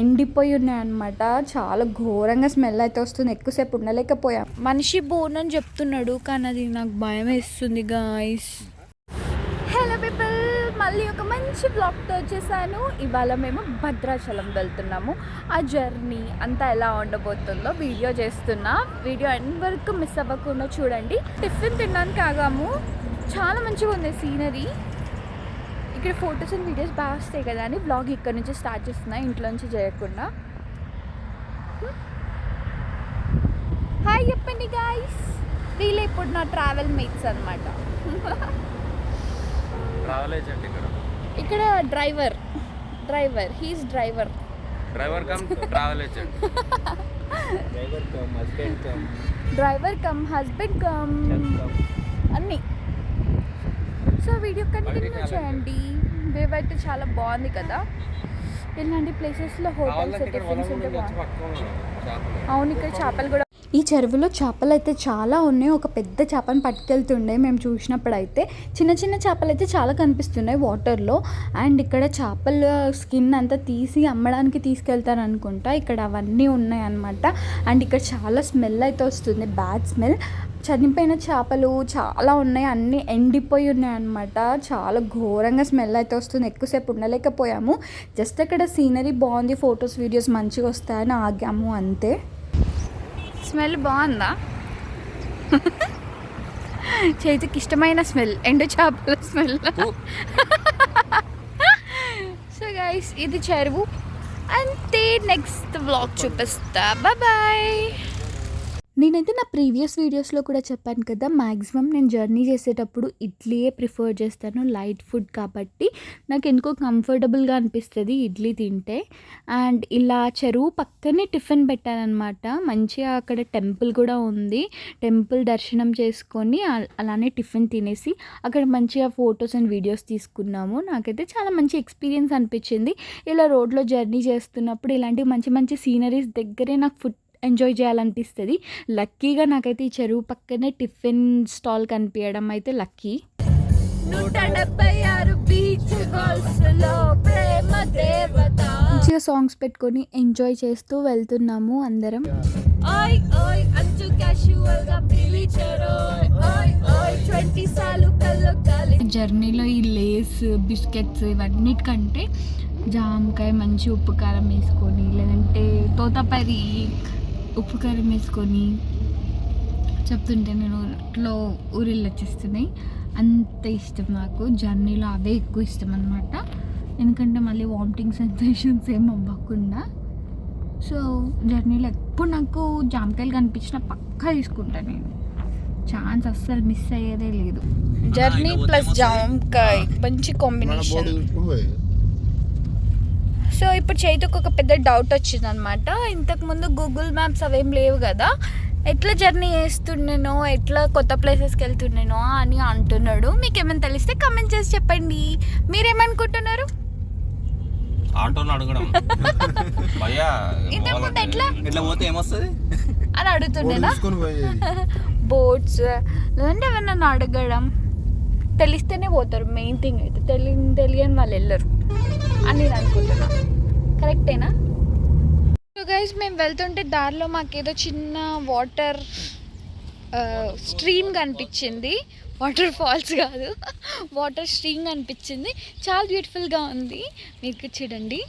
ఎండిపోయి ఉన్నాయి అనమాట చాలా ఘోరంగా స్మెల్ అయితే వస్తుంది. ఎక్కువసేపు ఉండలేకపోయాం. మనిషి బోన్ అని చెప్తున్నాడు కానీ అది నాకు భయం వేస్తుంది గాయస్ హలో పీపుల్ మళ్ళీ ఒక మంచి బ్లాగ్తో వచ్చేసాను. ఇవాళ మేము భద్రాచలం వెళ్తున్నాము. ఆ జర్నీ అంతా ఎలా ఉండబోతుందో వీడియో చేస్తున్నా. వీడియో ఎండ్ వరకు మిస్ అవ్వకుండా చూడండి. టిఫిన్ తినడానికి ఆగాము. చాలా మంచిగా ఉంది సీనరీ ఇక్కడ ఫొటోస్ అండ్ వీడియోస్ బాగా వస్తాయి కదా అని బ్లాగ్ ఇక్కడ నుంచి స్టార్ట్ చేస్తున్నా ఇంట్లో నుంచి చేయకుండా. హాయ్ చెప్పండి గాయస్ వీళ్ళు ఇప్పుడు నా ట్రావెల్ మేట్స్ అనమాట ట్రావెల్ ఏజెంట్ ఇక్కడ. ఇక్కడ driver driver he's driver driver cum travel agent driver cum husband cum driver cum husband cum అన్నీ. సో వీడియో కంటిన్యూ చేయండి. వేవ్ అయితే చాలా బాగుంది కదా. ఇలాంటి ప్లేసెస్లో హోటల్స్ టిఫిన్స్ ఉంటే బాగుంది అవును ఇక్కడ చేపలు కూడా ఈ చెరువులో చేపలు అయితే చాలా ఉన్నాయి. ఒక పెద్ద చేపను పట్టుకెళ్తుండే మేము చూసినప్పుడు అయితే చిన్న చిన్న చేపలు అయితే చాలా కనిపిస్తున్నాయి వాటర్లో. అండ్ ఇక్కడ చేపల స్కిన్ అంతా తీసి అమ్మడానికి తీసుకెళ్తారు అనుకుంటా ఇక్కడ అవన్నీ ఉన్నాయి అనమాట అండ్ ఇక్కడ చాలా స్మెల్ అయితే వస్తుంది. Bad smell. చనిపోయిన చేపలు చాలా ఉన్నాయి. అన్నీ ఎండిపోయి ఉన్నాయి అనమాట చాలా ఘోరంగా స్మెల్ అయితే వస్తుంది. ఎక్కువసేపు ఉండలేకపోయాము. జస్ట్ అక్కడ సీనరీ బాగుంది. ఫొటోస్ వీడియోస్ మంచిగా వస్తాయని ఆగాము అంతే. స్మెల్ బాగుందా? చేతికి ఇష్టమైన స్మెల్ ఎండు చేపల స్మెల్. సో గైస్ ఇది చెరువు. అంతే నెక్స్ట్ వ్లాగ్ చూపిస్తా. బాయ్ నేనైతే నా ప్రీవియస్ వీడియోస్లో కూడా చెప్పాను కదా మ్యాక్సిమం నేను జర్నీ చేసేటప్పుడు ఇడ్లీయే ప్రిఫర్ చేస్తాను లైట్ ఫుడ్ కాబట్టి. నాకు ఎందుకో కంఫర్టబుల్గా అనిపిస్తుంది ఇడ్లీ తింటే. అండ్ ఇలా చెరువు పక్కనే టిఫిన్ పెట్టానమాట మంచిగా అక్కడ టెంపుల్ కూడా ఉంది. టెంపుల్ దర్శనం చేసుకొని అలానే టిఫిన్ తినేసి అక్కడ మంచిగా ఫొటోస్ అండ్ వీడియోస్ తీసుకున్నాము. నాకైతే చాలా మంచి ఎక్స్పీరియన్స్ అనిపించింది. ఇలా రోడ్లో జర్నీ చేస్తున్నప్పుడు ఇలాంటి మంచి మంచి సీనరీస్ దగ్గరే నాకు ఫుడ్ ఎంజాయ్ చేయాలనిపిస్తుంది. లక్కీగా నాకైతే ఈ చెరువు పక్కనే టిఫిన్ స్టాల్ కనిపించడం అయితే లక్కీ. నూట డెబ్బై ఆరు బీచ్ ప్రేమ దేవత. మంచిగా సాంగ్స్ పెట్టుకొని ఎంజాయ్ చేస్తూ వెళ్తున్నాము అందరం. ఓయ్ ఓయ్ అంచు క్యాషువల్గా పిలిచారు. ఓయ్ ఓయ్ 20 సార్లు కల్లు జర్నీలో ఈ లేస్ బిస్కెట్స్ ఇవన్నిటికంటే జామకాయ మంచి ఉప్పు కారం వేసుకొని లేదంటే తోతపరి ఉప్పు కారం వేసుకొని చెప్తుంటే నేను లో ఊరిళ్ళు వచ్చేస్తున్నాయి. అంత ఇష్టం నాకు. జర్నీలో అవే ఎక్కువ ఇష్టం అనమాట ఎందుకంటే మళ్ళీ వామిటింగ్ సెన్సేషన్స్ ఏం అవ్వకుండా. సో జర్నీలో ఎప్పుడు నాకు జామకాయలు కనిపించిన పక్కా తీసుకుంటాను నేను. ఛాన్స్ అస్సలు మిస్ అయ్యేదే లేదు. జర్నీ ప్లస్ జామకాయ. మంచి కాంబినేషన్. సో ఇప్పుడు చైతుకు ఒక పెద్ద డౌట్ వచ్చింది అనమాట ఇంతకుముందు గూగుల్ మ్యాప్స్ అవేం లేవు కదా. ఎట్లా జర్నీ చేస్తుండేనో ఎట్లా కొత్త ప్లేసెస్కి వెళ్తుండేనో అని అంటున్నాడు. మీకు ఏమైనా తెలిస్తే కమెంట్ చేసి చెప్పండి. మీరేమనుకుంటున్నారు? అడగడం. భయ్యా ఇంతకుముందు ఎట్లా? ఇట్లా పోతే ఏమొస్తుంది? అని అడుగుతుండేనా? బోట్స్ లేదంటే ఎవరన్నా అడగడం. తెలిస్తేనే పోతారు. మెయిన్ థింగ్ అయితే తెలి తెలియని వాళ్ళు వెళ్ళరు. అని నేను అనుకుంటున్నా. కరెక్టేనా? సో గైస్ మేము వెళ్తుంటే దారిలో మాకేదో చిన్న వాటర్ స్ట్రీమ్ కనిపించింది. వాటర్ ఫాల్స్ కాదు. వాటర్ స్ట్రీమ్ కనిపించింది. చాలా బ్యూటిఫుల్గా ఉంది. మీకు చూడండి.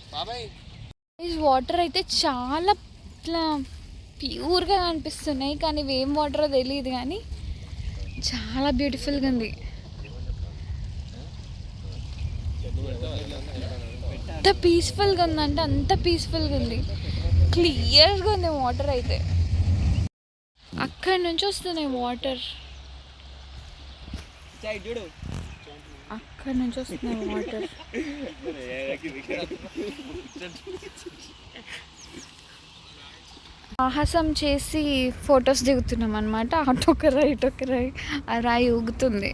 వాటర్ అయితే చాలా ఇట్లా ప్యూర్గా కనిపిస్తున్నాయి. కానీ ఇవి ఏం వాటరో తెలియదు కానీ చాలా బ్యూటిఫుల్గా ఉంది. ఎంత పీస్ఫుల్గా ఉందంటే అంత పీస్ఫుల్గా ఉంది. క్లియర్గా ఉంది వాటర్ అయితే. అక్కడి నుంచి వస్తున్నాయి వాటర్ అక్కడి నుంచి వస్తున్నాయి వాటర్ సాహసం చేసి ఫొటోస్ దిగుతున్నాం అనమాట అటు ఒక రాయి ఇటు ఒక రాయి. ఆ రాయి ఊగుతుంది.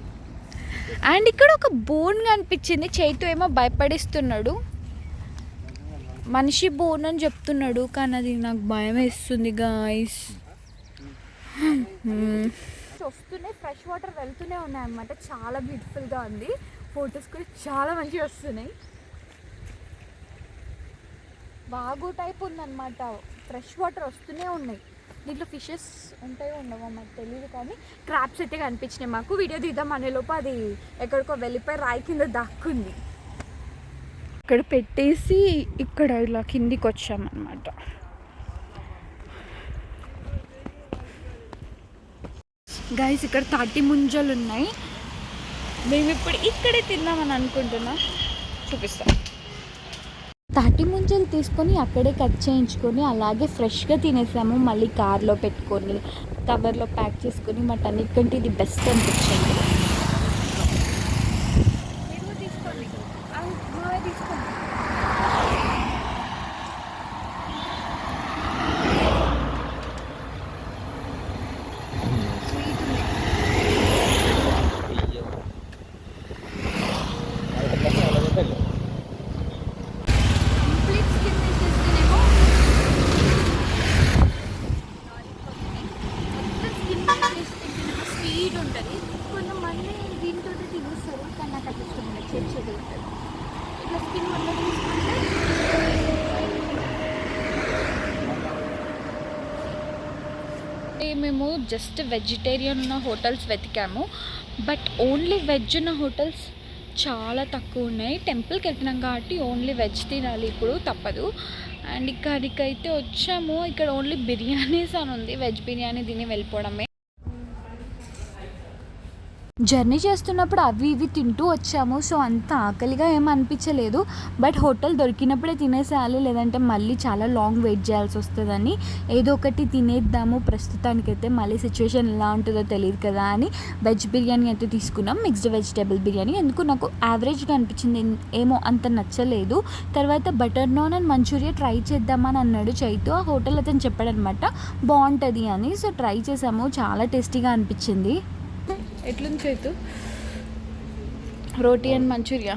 అండ్ ఇక్కడ ఒక బోన్ కనిపించింది. చేతు ఏమో భయపడిస్తున్నాడు. మనిషి బోన్ అని చెప్తున్నాడు కానీ అది నాకు భయం వేస్తుంది గాయస్ hmm. వస్తూనే ఫ్రెష్ వాటర్ వెళ్తూనే ఉన్నాయి అనమాట చాలా బ్యూటిఫుల్గా ఉంది. ఫొటోస్ కూడా చాలా మంచిగా వస్తున్నాయి. వాగు టైప్ ఉందన్నమాట. ఫ్రెష్ వాటర్ వస్తూనే ఉన్నాయి. దీంట్లో ఫిషెస్ ఉంటాయో ఉండవో మాకు తెలియదు కానీ క్రాప్స్ అయితే కనిపించినాయి మాకు. వీడియో తీద్దాం అనే లోపు అది ఎక్కడికో వెళ్ళిపోయి రాయి కింద దాక్కుంది. ఇక్కడ పెట్టేసి ఇక్కడ ఇలా కిందికి వచ్చామన్నమాట. గైస్ ఇక్కడ తాటి ముంజలు ఉన్నాయి. మేము ఇప్పుడు ఇక్కడే తిందామని అనుకుంటున్నాం. చూపిస్తాం. తాటి ముంజలు తీసుకొని అక్కడే కట్ చేయించుకొని అలాగే ఫ్రెష్గా తినేసాము. మళ్ళీ కార్లో పెట్టుకొని కవర్లో ప్యాక్ చేసుకొని మటన్ అన్నిటికంటే ఇది బెస్ట్ అనిపించింది కంప్లీట్ స్కిన్ తీసేస్తేనేమో మొత్తం స్కిన్ తీసేస్తేనేమో స్వీట్ ఉంటుంది కొంతమంది దీంతో తినేస్తారు కానీ నాకు అట్లా ఇష్టం ఉండదు చేదు చేదు ఉంటుంది ఇట్లా స్కిన్ మొత్తం తీసుకుంటే మేము జస్ట్ వెజిటేరియన్ ఉన్న హోటల్స్ వెతికాము. బట్ ఓన్లీ వెజ్ ఉన్న హోటల్స్ చాలా తక్కువ ఉన్నాయి. టెంపుల్కి వెళ్తున్నాం కాబట్టి ఓన్లీ వెజ్ తినాలి ఇప్పుడు తప్పదు. అండ్ ఇక్కడికైతే వచ్చాము. ఇక్కడ ఓన్లీ బిర్యానీస్ అని ఉంది. వెజ్ బిర్యానీ తిని వెళ్ళిపోవడమే. జర్నీ చేస్తున్నప్పుడు అవి ఇవి తింటూ వచ్చాము. సో అంత ఆకలిగా ఏం అనిపించలేదు. బట్ హోటల్ దొరికినప్పుడే తినేసేయాలి. లేదంటే మళ్ళీ చాలా లాంగ్ వెయిట్ చేయాల్సి వస్తుందని ఏదో ఒకటి తినేద్దాము. ప్రస్తుతానికైతే మళ్ళీ సిచ్యువేషన్ ఎలా ఉంటుందో తెలియదు కదా అని వెజ్ బిర్యానీ అయితే తీసుకున్నాం. Mixed vegetable biryani. ఎందుకు? నాకు యావరేజ్గా అనిపించింది. ఏమో అంత నచ్చలేదు. తర్వాత butter naan and Manchuria try చేద్దామని అన్నాడు చైతు. ఆ హోటల్ అతను చెప్పాడనమాట బాగుంటుంది అని. సో ట్రై చేసాము. చాలా టేస్టీగా అనిపించింది. ఎట్లుంది చేతు? రోటీ అండ్ మంచూరియా.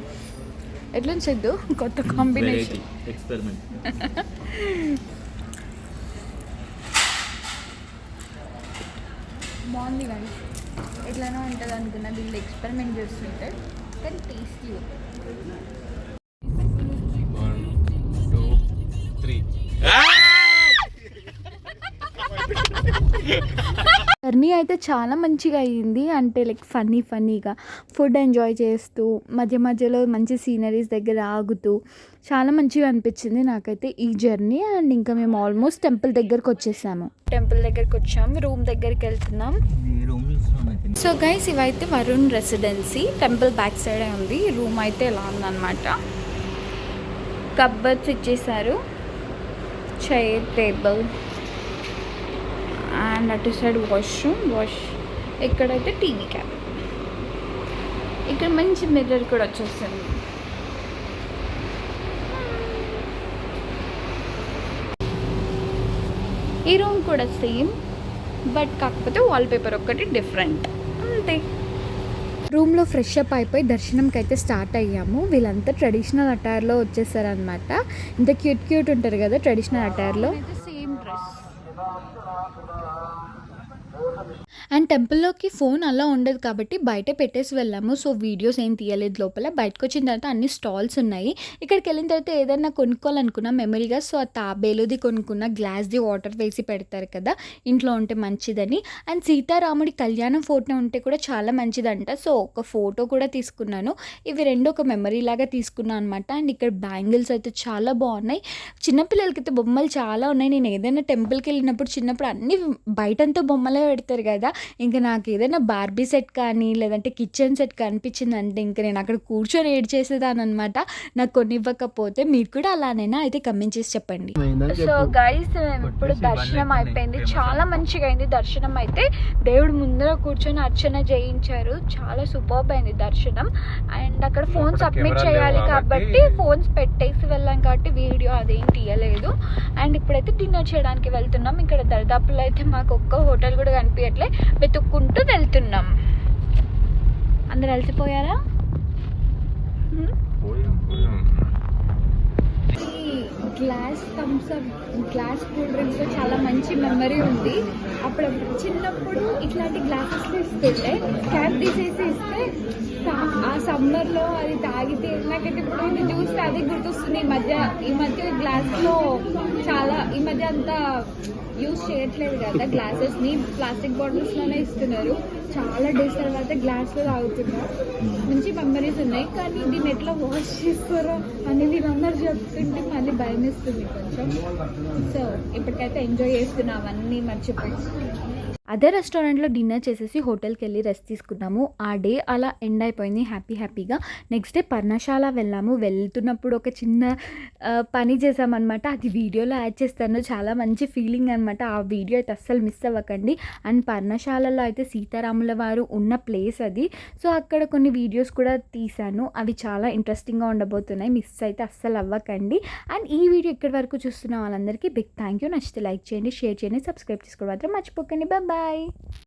ఎట్లుంది చేద్దు కొత్త కాంబినేషన్. ఎక్స్పెరిమెంట్ బాగుంది కానీ. ఎట్లనో ఉంటుంది అనుకున్నా వీళ్ళు ఎక్స్పెరిమెంట్ చేస్తుంటే కానీ టేస్టీ త్రీ జర్నీ అయితే చాలా మంచిగా అయ్యింది అంటే లైక్ ఫన్నీ ఫన్నీగా ఫుడ్ ఎంజాయ్ చేస్తూ మధ్య మధ్యలో మంచి సీనరీస్ దగ్గర ఆగుతూ చాలా మంచిగా అనిపించింది నాకైతే ఈ జర్నీ. అండ్ ఇంకా మేము ఆల్మోస్ట్ టెంపుల్ దగ్గరకు వచ్చేసాము. టెంపుల్ దగ్గరకు వచ్చాము రూమ్ దగ్గరికి వెళ్తున్నాం. సో గైస్ ఇవైతే వరుణ్ రెసిడెన్సీ. టెంపుల్ బ్యాక్ సైడే ఉంది. రూమ్ అయితే ఇలా ఉందన్నమాట. కబ్బర్డ్స్ ఇచ్చేసారు. Chair table. అండ్ అటు సైడ్ వాష్రూమ్ వాష్ ఇక్కడైతే టీవీ క్యాబ్ ఇక్కడ మంచి మిర్రర్ కూడా వచ్చేస్తుంది. ఈ రూమ్ కూడా సేమ్ బట్ కాకపోతే వాల్పేపర్ ఒక్కటి డిఫరెంట్ అంతే. రూమ్లో ఫ్రెష్ అప్ అయిపోయి దర్శనంకి అయితే స్టార్ట్ అయ్యాము. వీళ్ళంతా ట్రెడిషనల్ అటైర్లో వచ్చేసారనమాట ఇంత క్యూట్ క్యూట్ ఉంటారు కదా ట్రెడిషనల్ అటైర్లో సేమ్ డ్రెస్ అండ్ టెంపుల్లోకి ఫోన్ అలా ఉండదు కాబట్టి బయట పెట్టేసి వెళ్ళాము. సో వీడియోస్ ఏం తీయలేదు లోపల. బయటకు వచ్చిన తర్వాత అన్ని స్టాల్స్ ఉన్నాయి. ఇక్కడికి వెళ్ళిన తర్వాత ఏదైనా కొనుక్కోవాలనుకున్నా మెమరీగా సో ఆ తాబేలుది కొనుక్కున్న గ్లాస్ది వాటర్ వేసి పెడతారు కదా ఇంట్లో ఉంటే మంచిదని. అండ్ సీతారాముడి కళ్యాణం ఫోటో ఉంటే కూడా చాలా మంచిదంట. సో ఒక ఫోటో కూడా తీసుకున్నాను. ఇవి రెండు ఒక మెమరీ లాగా తీసుకున్నాను అనమాట అండ్ ఇక్కడ బ్యాంగిల్స్ అయితే చాలా బాగున్నాయి. చిన్నపిల్లలకి అయితే బొమ్మలు చాలా ఉన్నాయి. నేను ఏదైనా టెంపుల్కి వెళ్ళినప్పుడు చిన్నప్పుడు అన్ని బయటంతా బొమ్మలే పెడతారు కదా ఇంకా నాకు ఏదైనా బార్బీ సెట్ కానీ లేదంటే కిచెన్ సెట్ కనిపించిందంటే ఇంకా నేను అక్కడ కూర్చొని ఏడ్ చేసేదాన్ని అనమాట నాకు కొన్ని ఇవ్వకపోతే మీరు కూడా అలానేనా అయితే కమెంట్ చేసి చెప్పండి. సో గైస్ ఇప్పుడు దర్శనం అయిపోయింది. చాలా మంచిగా అయింది దర్శనం అయితే. దేవుడు ముందర కూర్చొని అర్చన చేయించారు. చాలా సూపర్ అయింది దర్శనం. అండ్ అక్కడ ఫోన్ సబ్మిట్ చేయాలి కాబట్టి ఫోన్స్ పెట్టేసి వెళ్ళాం కాబట్టి వీడియో అదేం తీయలేదు. అండ్ ఇప్పుడైతే డిన్నర్ చేయడానికి వెళ్తున్నాం. ఇక్కడ దరిదాపులో అయితే మాకు ఒక్క హోటల్ కూడా కనిపించట్లే. వెతుక్కుంటూ వెళ్తున్నాం. అందరు అలసిపోయారా? Glass Thums Up glass cool డ్రింక్స్లో చాలా మంచి మెమరీ ఉంది. అప్పుడు చిన్నప్పుడు ఇట్లాంటి గ్లాసెస్లో ఇస్తుంటే క్యాప్ తీసేసి ఇస్తే తా- ఆ సమ్మర్లో అది తాగితే నాకైతే ఇప్పుడు చూస్తే అది గుర్తొస్తుంది ఈ మధ్య ఈ మధ్య గ్లాస్లో చాలా ఈ మధ్య అంతా యూజ్ చేయట్లేదు కదా గ్లాసెస్ని ప్లాస్టిక్ బాటిల్స్లోనే ఇస్తున్నారు. చాలా డేస్ తర్వాత గ్లాస్లో తాగుతున్నా. మంచి మెమరీస్ ఉన్నాయి. కానీ దీన్ని ఎట్లా వాష్ చేస్తారో అని వీళ్ళందరూ చెప్తుంటే మళ్ళీ భయం వేస్తుంది కొంచెం. సో ఇప్పటికైతే ఎంజాయ్ చేస్తున్నా అవన్నీ మర్చిపోయి. అదే రెస్టారెంట్లో డిన్నర్ చేసేసి హోటల్కి వెళ్ళి రెస్ట్ తీసుకున్నాము. ఆ డే అలా ఎండ్ అయిపోయింది. హ్యాపీ హ్యాపీగా. నెక్స్ట్ డే పర్ణశాల వెళ్ళాము. వెళ్తున్నప్పుడు ఒక చిన్న పని చేసామన్నమాట అది వీడియోలో యాడ్ చేస్తాను. చాలా మంచి ఫీలింగ్ అనమాట ఆ వీడియో అయితే అస్సలు మిస్ అవ్వకండి. అండ్ పర్ణశాలలో అయితే సీతారాముల వారు ఉన్న ప్లేస్ అది. సో అక్కడ కొన్ని వీడియోస్ కూడా తీశాను. అవి చాలా ఇంట్రెస్టింగ్గా ఉండబోతున్నాయి. మిస్ అయితే అస్సలు అవ్వకండి. అండ్ ఈ వీడియో ఇక్కడి వరకు చూస్తున్న వాళ్ళందరికీ బిగ్ థ్యాంక్ యూ. నచ్చితే లైక్ చేయండి షేర్ చేయండి సబ్స్క్రైబ్ చేసుకోవడం మాత్రం మర్చిపోకండి. బాయ్. ബൈ